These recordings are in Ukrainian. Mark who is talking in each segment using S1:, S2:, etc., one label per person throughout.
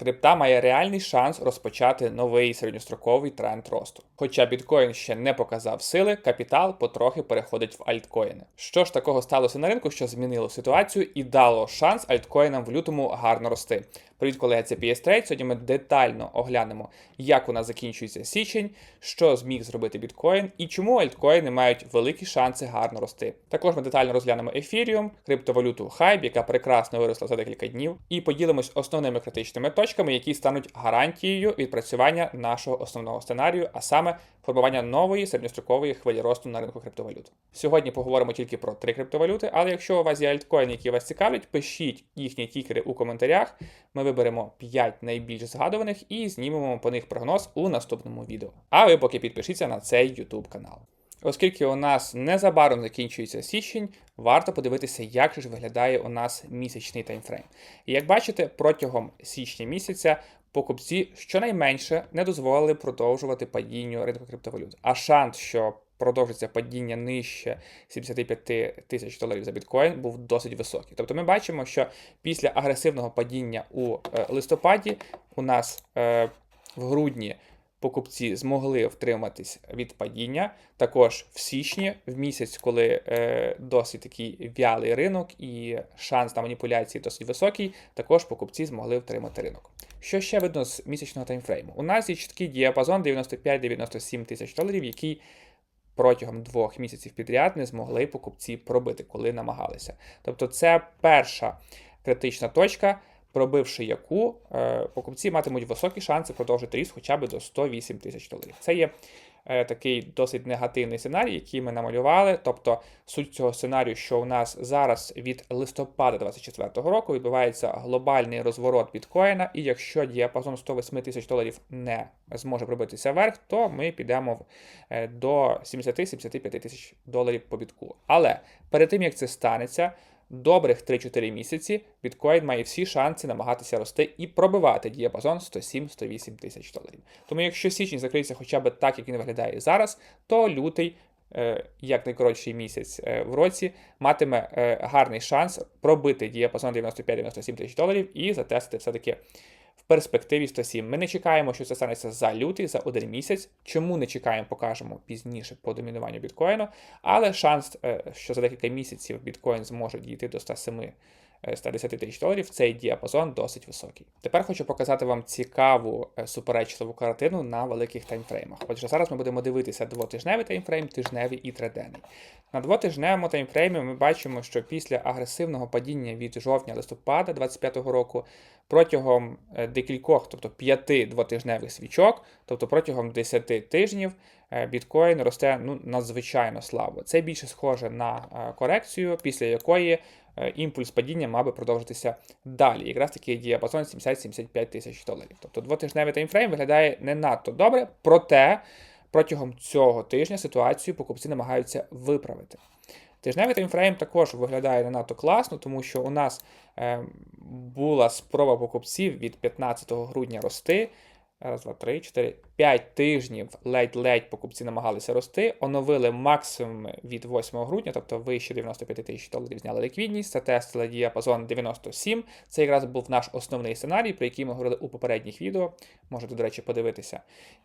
S1: крипта має реальний шанс розпочати новий середньостроковий тренд росту. Хоча біткоін ще не показав сили, капітал потрохи переходить в альткоїни. Що ж такого сталося на ринку, що змінило ситуацію і дало шанс альткоїнам в лютому гарно рости. Привіт, колеги, це PS. Сьогодні ми детально оглянемо, як у нас закінчується січень, що зміг зробити біткоін і чому альткоїни мають великі шанси гарно рости. Також ми детально розглянемо ефіріум, криптовалюту Hype, яка прекрасно виросла за декілька днів, і поділимось основними критичними точками, які стануть гарантією відпрацювання нашого основного сценарію, а саме формування нової середньострокової хвилі росту на ринку криптовалют. Сьогодні поговоримо тільки про три криптовалюти, але якщо у вас є альткоїни, які вас цікавлять, пишіть їхні тікери у коментарях. Ми виберемо 5 найбільш згадуваних і знімемо по них прогноз у наступному відео. А ви поки підпишіться на цей YouTube канал. Оскільки у нас незабаром закінчується січень, варто подивитися, як же ж виглядає у нас місячний таймфрейм. І як бачите, протягом січня місяця покупці щонайменше не дозволили продовжувати падінню ринку криптовалют. А шанс, що продовжиться падіння нижче 75 тисяч доларів за біткоін, був досить високий. Тобто ми бачимо, що після агресивного падіння у е, листопаді у нас е, в грудні. Покупці змогли втриматись від падіння. Також в січні, в місяць, коли е, досить такий вялий ринок і шанс на маніпуляції досить високий, також покупці змогли втримати ринок. Що ще видно з місячного таймфрейму? У нас є чіткий діапазон 95-97 тисяч доларів, який протягом двох місяців підряд не змогли покупці пробити, коли намагалися. Тобто, це перша критична точка. Пробивши яку, е, покупці матимуть високі шанси продовжити ріст хоча б до 108 тисяч доларів. Це є е, такий досить негативний сценарій, який ми намалювали. Тобто суть цього сценарію, що у нас зараз від листопада 2024 року відбувається глобальний розворот біткоїна, і якщо діапазон 108 тисяч доларів не зможе пробитися вверх, то ми підемо е, до 70-75 тисяч доларів по бітку. Але перед тим як це станеться добрих 3-4 місяці біткоін має всі шанси намагатися рости і пробивати діапазон 107-108 тисяч доларів. Тому якщо січень закриється хоча б так, як він виглядає зараз, то лютий. Е, як найкоротший місяць е, в році матиме е, гарний шанс пробити діапазон 95-97 тисяч доларів і затестити все-таки в перспективі 107. Ми не чекаємо, що це станеться за лютий, за один місяць. Чому не чекаємо, покажемо пізніше по домінуванню біткоїну. Але шанс, е, що за декілька місяців біткоін зможе дійти до 107 110 тисяч доларів, цей діапазон досить високий. Тепер хочу показати вам цікаву е, суперечливу картину на великих таймфреймах. Отже, зараз ми будемо дивитися двотижневий таймфрейм, тижневий і триденний. На двотижневому таймфреймі ми бачимо, що після агресивного падіння від жовтня-листопада 2025 року протягом е, декількох, тобто п'яти двотижневих свічок, тобто протягом 10 тижнів, е, біткоін росте ну, надзвичайно слабо. Це більше схоже на корекцію, після якої Е, імпульс падіння мав би продовжитися далі. Якраз таки діапазон 70-75 тисяч доларів. Тобто двотижневий таймфрейм виглядає не надто добре, проте протягом цього тижня ситуацію покупці намагаються виправити. Тижневий таймфрейм також виглядає не надто класно, тому що у нас е, була спроба покупців від 15 грудня рости. Раз, два, три, чотири, п'ять тижнів ледь-ледь покупці намагалися рости, оновили максимум від 8 грудня, тобто вище 95 тисяч доларів зняли ліквідність, затестили діапазон 97. Це якраз був наш основний сценарій, про який ми говорили у попередніх відео. Можете, до речі, подивитися.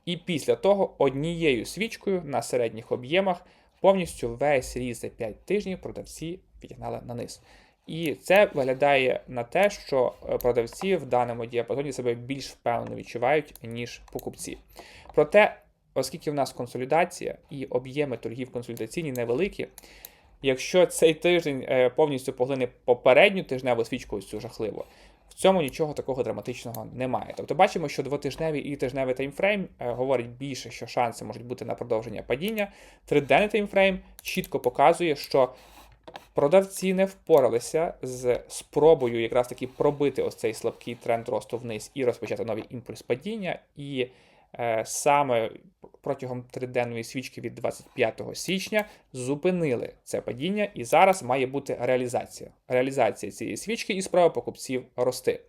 S1: І після того однією свічкою на середніх об'ємах повністю весь ріст за 5 тижнів продавці відігнали на низ. І це виглядає на те, що е, продавці в даному діапазоні себе більш впевнено відчувають, ніж покупці. Проте, оскільки в нас консолідація і об'єми торгів консолідаційні невеликі, якщо цей тиждень е, повністю поглине попередню тижневу свічку цю жахливо, цьому нічого такого драматичного немає. Тобто бачимо, що двотижневий і тижневий таймфрейм е, говорить більше, що шанси можуть бути на продовження падіння. Триденний таймфрейм чітко показує, що Продавці не впоралися з спробою якраз таки пробити ось цей слабкий тренд росту вниз і розпочати новий імпульс падіння. І саме протягом триденної свічки від 25 січня зупинили це падіння, і зараз має бути реалізація. Реалізація цієї свічки і справа покупців рости.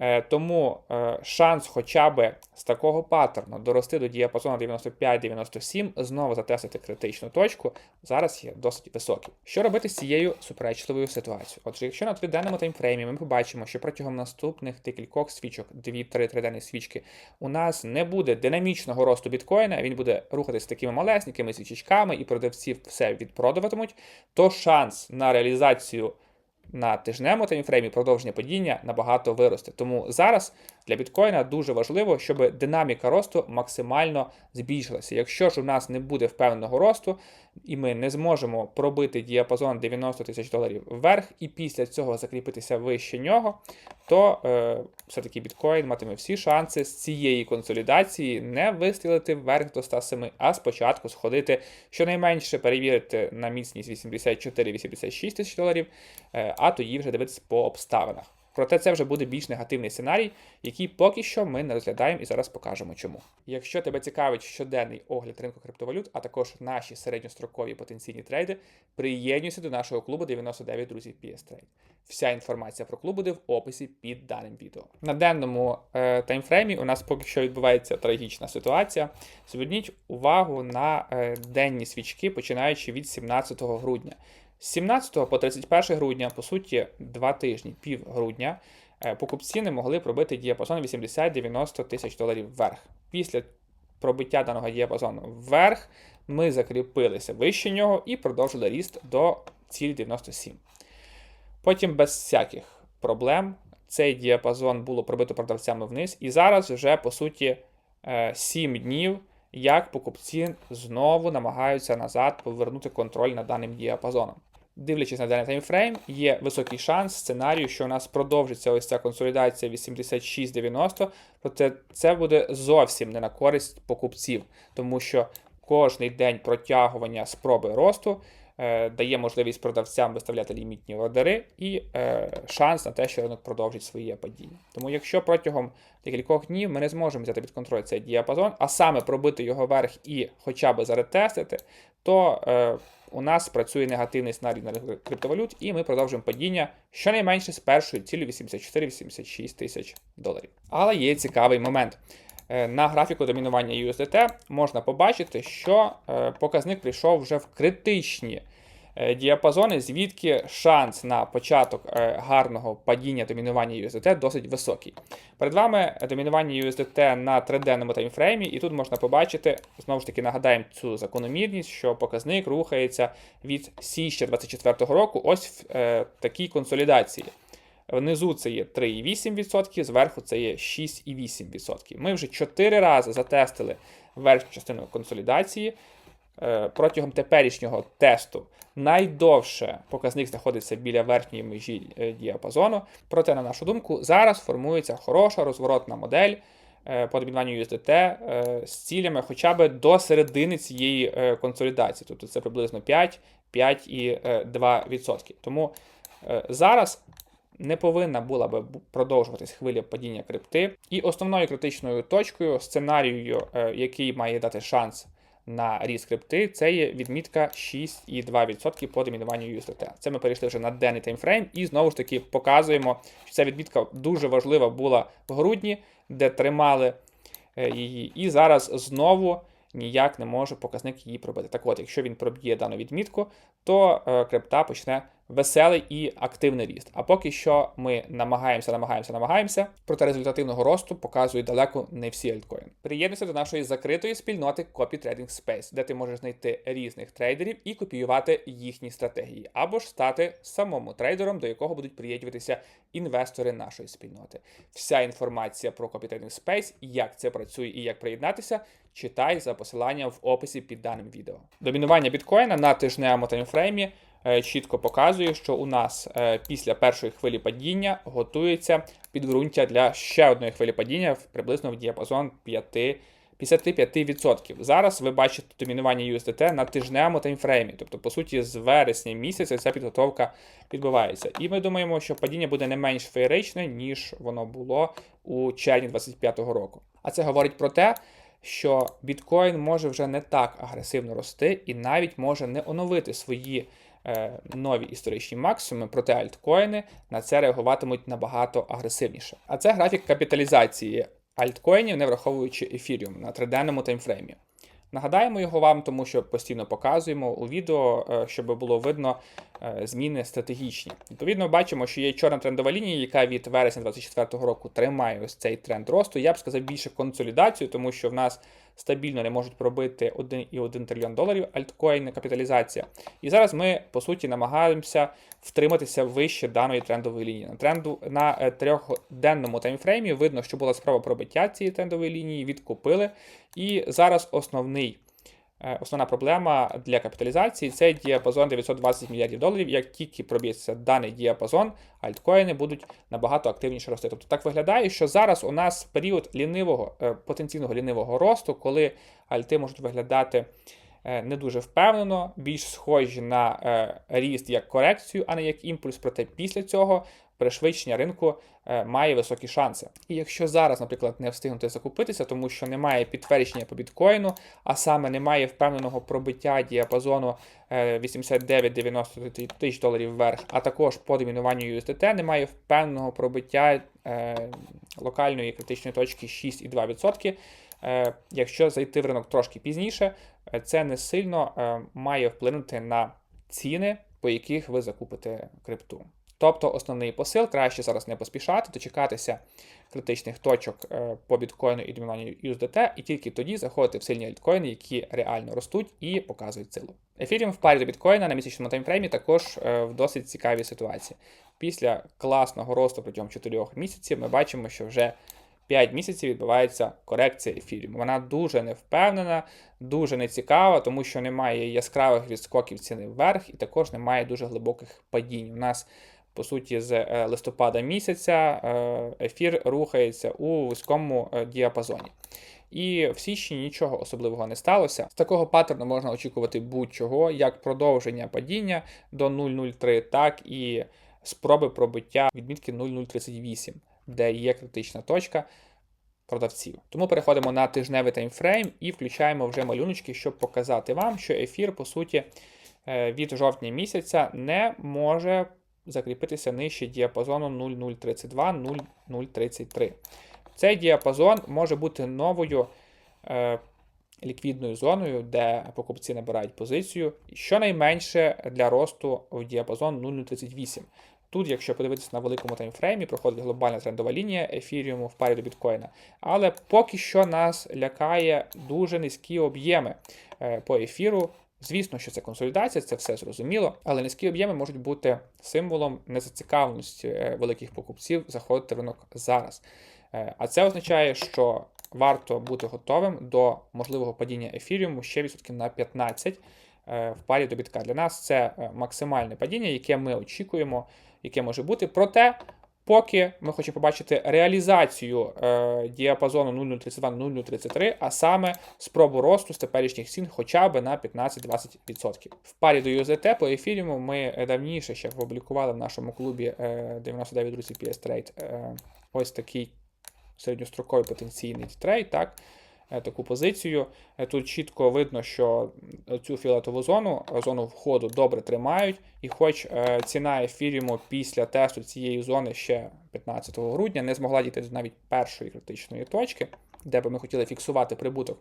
S1: Е, Тому е, шанс хоча б з такого паттерну дорости до діапазону 95-97, знову затестити критичну точку, зараз є досить високий. Що робити з цією суперечливою ситуацією? Отже, якщо на триденному таймфреймі ми побачимо, що протягом наступних декількох свічок, 2-3 триденні свічки, у нас не буде динамічного росту біткоїна, він буде рухатись такими малесенькими свічечками, і продавці все відпродаватимуть, то шанс на реалізацію на тижневому таймфреймі продовження падіння набагато виросте. Тому зараз для біткоїна дуже важливо, щоб динаміка росту максимально збільшилася. Якщо ж у нас не буде впевненого росту, і ми не зможемо пробити діапазон 90 тисяч доларів вверх, і після цього закріпитися вище нього, то е, все-таки біткоін матиме всі шанси з цієї консолідації не вистрілити вверх до 107, а спочатку сходити щонайменше перевірити на міцність 84-86 тисяч доларів, е, а тоді вже дивитися по обставинах. Проте це вже буде більш негативний сценарій, який поки що ми не розглядаємо і зараз покажемо чому. Якщо тебе цікавить щоденний огляд ринку криптовалют, а також наші середньострокові потенційні трейди, приєднуйся до нашого клубу 99 друзів PS Trade. Вся інформація про клуб буде в описі під даним відео. На денному е, таймфреймі у нас поки що відбувається трагічна ситуація. Зверніть увагу на е, денні свічки, починаючи від 17 грудня. З 17 по 31 грудня, по суті, два тижні, пів грудня, е, покупці не могли пробити діапазон 80-90 тисяч доларів вверх. Після пробиття даного діапазону вверх ми закріпилися вище нього і продовжили ріст до цілі 97. Потім без всяких проблем цей діапазон було пробито продавцями вниз, і зараз вже по суті 7 днів як покупці знову намагаються назад повернути контроль над даним діапазоном. Дивлячись на даний таймфрейм, є високий шанс сценарію, що у нас продовжиться ось ця консолідація 86-90, проте це буде зовсім не на користь покупців, тому що кожний день протягування спроби росту е, дає можливість продавцям виставляти лімітні ордери і е, шанс на те, що ринок продовжить своє падіння. Тому, якщо протягом декількох днів ми не зможемо взяти під контроль цей діапазон, а саме пробити його вверх і хоча б заретестити, то е, у нас працює негативний сценарій на криптовалют, і ми продовжуємо падіння щонайменше з першої цілі 84-86 тисяч доларів. Але є цікавий момент. Е, на графіку домінування USDT можна побачити, що е, показник прийшов вже в критичні діапазони, звідки шанс на початок е, гарного падіння домінування USDT досить високий. Перед вами домінування USDT на триденному таймфреймі, і тут можна побачити, знову ж таки, нагадаємо цю закономірність, що показник рухається від січня 2024 року ось в е, такій консолідації. Внизу це є 3,8%, зверху це є 6,8%. Ми вже 4 рази затестили верхню частину консолідації. Е, протягом теперішнього тесту найдовше показник знаходиться біля верхньої межі е, діапазону. Проте, на нашу думку, зараз формується хороша розворотна модель е, по домінуванню USDT з цілями хоча б до середини цієї консолідації. Тобто це приблизно 5, 5,2%. Тому зараз. Не повинна була би продовжуватись хвиля падіння крипти, і основною критичною точкою сценарію, який має дати шанс на різ крипти, це є відмітка 6,2% по домінуванню USDT. Це ми перейшли вже на денний таймфрейм і знову ж таки показуємо, що ця відмітка дуже важлива була в грудні, де тримали е, її. І зараз знову ніяк не може показник її пробити. Так от, якщо він проб'є дану відмітку, то е, крипта почне веселий і активний ріст. А поки що ми намагаємося, намагаємося, намагаємося, проте результативного росту показують далеко не всі альткоїни. Приєднуйся до нашої закритої спільноти Copy Trading Space, де ти можеш знайти різних трейдерів і копіювати їхні стратегії, або ж стати самому трейдером, до якого будуть приєднуватися інвестори нашої спільноти. Вся інформація про Copy Trading Space, як це працює і як приєднатися, читай за посиланням в описі під даним відео. Домінування біткоїна на тижневому таймфреймі чітко показує, що у нас е, після першої хвилі падіння готується підґрунтя для ще одної хвилі падіння приблизно в діапазон 5. 55%. Зараз ви бачите домінування USDT на тижневому таймфреймі. Тобто, по суті, з вересня місяця ця підготовка відбувається. І ми думаємо, що падіння буде не менш феєричне, ніж воно було у червні 2025 року. А це говорить про те, що біткоін може вже не так агресивно рости і навіть може не оновити свої е, нові історичні максимуми, проте альткоїни на це реагуватимуть набагато агресивніше. А це графік капіталізації альткоїнів, не враховуючи ефіріум на триденному таймфреймі. Нагадаємо його вам, тому що постійно показуємо у відео, е, щоб було видно е, зміни стратегічні. Відповідно, бачимо, що є чорна трендова лінія, яка від вересня 2024 року тримає ось цей тренд росту. Я б сказав більше консолідацію, тому що в нас стабільно не можуть пробити 1,1 трильйон доларів альткоїни капіталізація. І зараз ми по суті намагаємося втриматися вище даної трендової лінії. На тренду на е, трьохденному таймфреймі видно, що була справа пробиття цієї трендової лінії, відкупили. І зараз основний. Е, Основна проблема для капіталізації це діапазон 920 мільярдів доларів. Як тільки проб'ється даний діапазон, альткоїни будуть набагато активніше рости. Тобто так виглядає, що зараз у нас період лінивого, е, потенційного лінивого росту, коли альти можуть виглядати е, не дуже впевнено, більш схожі на ріст як корекцію, а не як імпульс. Проте після цього пришвидшення ринку е, має високі шанси. І якщо зараз, наприклад, не встигнути закупитися, тому що немає підтвердження по біткоїну, а саме немає впевненого пробиття діапазону е, 89-90 тисяч доларів вверх, а також по домінуванню USDT немає впевненого пробиття е, локальної критичної точки 6,2%. Е, Якщо зайти в ринок трошки пізніше, е, це не сильно е, має вплинути на ціни, по яких ви закупите крипту. Тобто основний посил краще зараз не поспішати, дочекатися критичних точок е, по біткоїну і домінуванню USDT, і тільки тоді заходити в сильні альткоїни, які реально ростуть і показують силу. Ефіріум в парі до біткоїна на місячному таймфреймі також е, в досить цікавій ситуації. Після класного росту протягом 4 місяців ми бачимо, що вже 5 місяців відбувається корекція ефіріуму. Вона дуже невпевнена, дуже нецікава, тому що немає яскравих відскоків ціни вверх, і також немає дуже глибоких падінь. У нас, по суті, з е, листопада місяця е, ефір рухається у вузькому е, діапазоні. І в січні нічого особливого не сталося. З такого паттерну можна очікувати будь-чого, як продовження падіння до 0,03, так і спроби пробиття відмітки 0,038 де є критична точка продавців. Тому переходимо на тижневий таймфрейм і включаємо вже малюночки, щоб показати вам, що ефір, по суті, від жовтня місяця не може закріпитися нижче діапазону 0,032-0,033. Цей діапазон може бути новою е, ліквідною зоною, де покупці набирають позицію, щонайменше для росту в діапазон 0,038. Тут, якщо подивитися на великому таймфреймі, проходить глобальна трендова лінія ефіріуму в парі до біткоїна. Але поки що нас лякає дуже низькі об'єми е, по ефіру. Звісно, що це консолідація, це все зрозуміло, але низькі об'єми можуть бути символом незацікавленості е, великих покупців заходити в ринок зараз. Е, А це означає, що варто бути готовим до можливого падіння ефіріуму ще відсотків на 15 е, в парі до бітка. Для нас це максимальне падіння, яке ми очікуємо, яке може бути. Проте, поки ми хочемо побачити реалізацію е, діапазону 0032-0033, а саме спробу росту з теперішніх цін хоча б на 15-20%. В парі до USDT по ефіріуму ми давніше ще опублікували в нашому клубі е, 99 друзів PS Trade е, ось такий середньостроковий потенційний трейд, так, таку позицію. Е, Тут чітко видно, що цю фіолетову зону, е, зону входу добре тримають, і хоч е, ціна ефіріуму після тесту цієї зони ще 15 грудня не змогла дійти навіть першої критичної точки, де би ми хотіли фіксувати прибуток.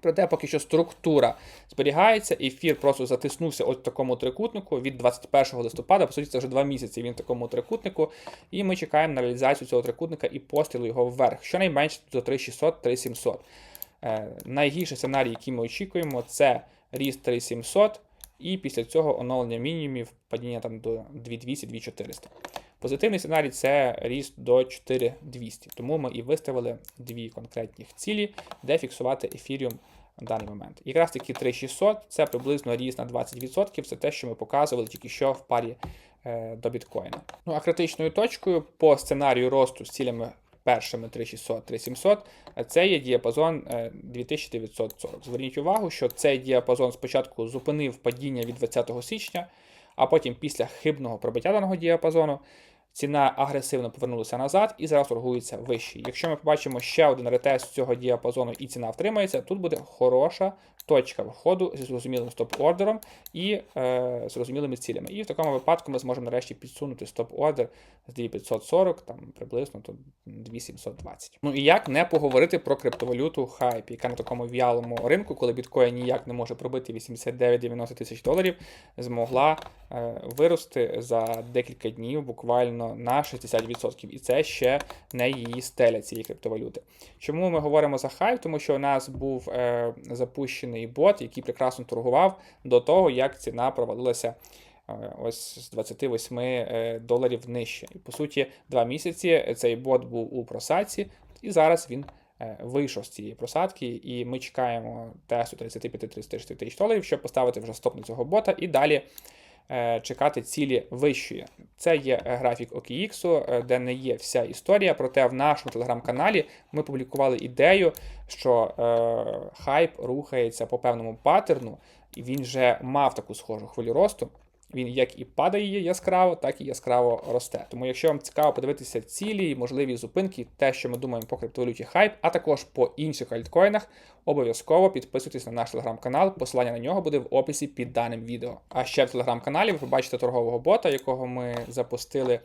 S1: Проте поки що структура зберігається, ефір просто затиснувся от в такому трикутнику від 21 листопада. По суті, це вже два місяці він в такому трикутнику. І ми чекаємо на реалізацію цього трикутника і пострілу його вверх. Щонайменше до 3600-3700. Е, найгірший сценарій, який ми очікуємо, це ріст 3700, і після цього оновлення мінімумів, падіння там до 2200-2400. Позитивний сценарій це ріст до 4200. Тому ми і виставили дві конкретні цілі, де фіксувати ефіріум в даний момент. Якраз таки 3600 це приблизно ріст на 20%. Це те, що ми показували тільки що в парі е, до біткоїна. Ну а критичною точкою по сценарію росту з цілями першими 3600-3700 це є діапазон е, 2940. Зверніть увагу, що цей діапазон спочатку зупинив падіння від 20 січня, а потім після хибного пробиття даного діапазону ціна агресивно повернулася назад і зараз торгується вище. Якщо ми побачимо ще один ретест цього діапазону і ціна втримається, тут буде хороша точка входу зі зрозумілим стоп-ордером і е, зрозумілими цілями. І в такому випадку ми зможемо нарешті підсунути стоп-ордер з 2540, там приблизно то 2720. Ну і як не поговорити про криптовалюту хайп, яка на такому в'ялому ринку, коли біткоін ніяк не може пробити 89-90 тисяч доларів, змогла е, вирости за декілька днів буквально на 60%. І це ще не її стеля цієї криптовалюти. Чому ми говоримо за хайп? Тому що у нас був е, запущений бот, який прекрасно торгував до того, як ціна провалилася. е, Ось з 28 е, доларів нижче. І по суті, два місяці цей бот був у просадці, і зараз він е, вийшов з цієї просадки, і ми чекаємо тесту 35-36 тисяч доларів, щоб поставити вже стоп на цього бота і далі е, чекати цілі вищої. Це є е, графік OKX, е, де не є вся історія. Проте в нашому телеграм-каналі ми публікували ідею, що е, хайп рухається по певному паттерну, і він вже мав таку схожу хвилю росту. Він як і падає яскраво, так і яскраво росте. Тому, якщо вам цікаво подивитися цілі, можливі зупинки, те, що ми думаємо по криптовалюті хайп, а також по інших альткоїнах, обов'язково підписуйтесь на наш телеграм-канал. Посилання на нього буде в описі під даним відео. А ще в телеграм-каналі ви побачите торгового бота, якого ми запустили.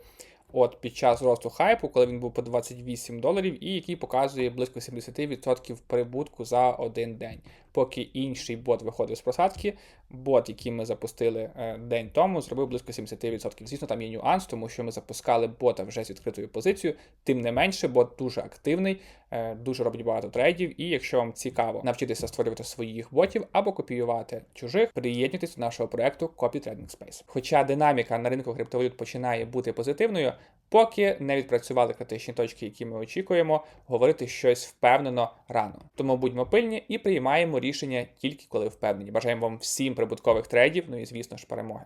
S1: От під час росту хайпу, коли він був по 28 доларів, і який показує близько 70% прибутку за один день. Поки інший бот виходив з просадки, бот, який ми запустили е, день тому, зробив близько 70%. Звісно, там є нюанс, тому що ми запускали бота вже з відкритою позицією. Тим не менше, бот дуже активний, е, дуже робить багато трейдів. І якщо вам цікаво навчитися створювати своїх ботів або копіювати чужих, приєднуйтесь до нашого проекту Copy Trading Space. Хоча динаміка на ринку криптовалют починає бути позитивною, поки не відпрацювали критичні точки, які ми очікуємо, говорити щось впевнено рано. Тому будьмо пильні і приймаємо рішення тільки коли впевнені. Бажаємо вам всім прибуткових трейдів, ну і звісно ж перемоги.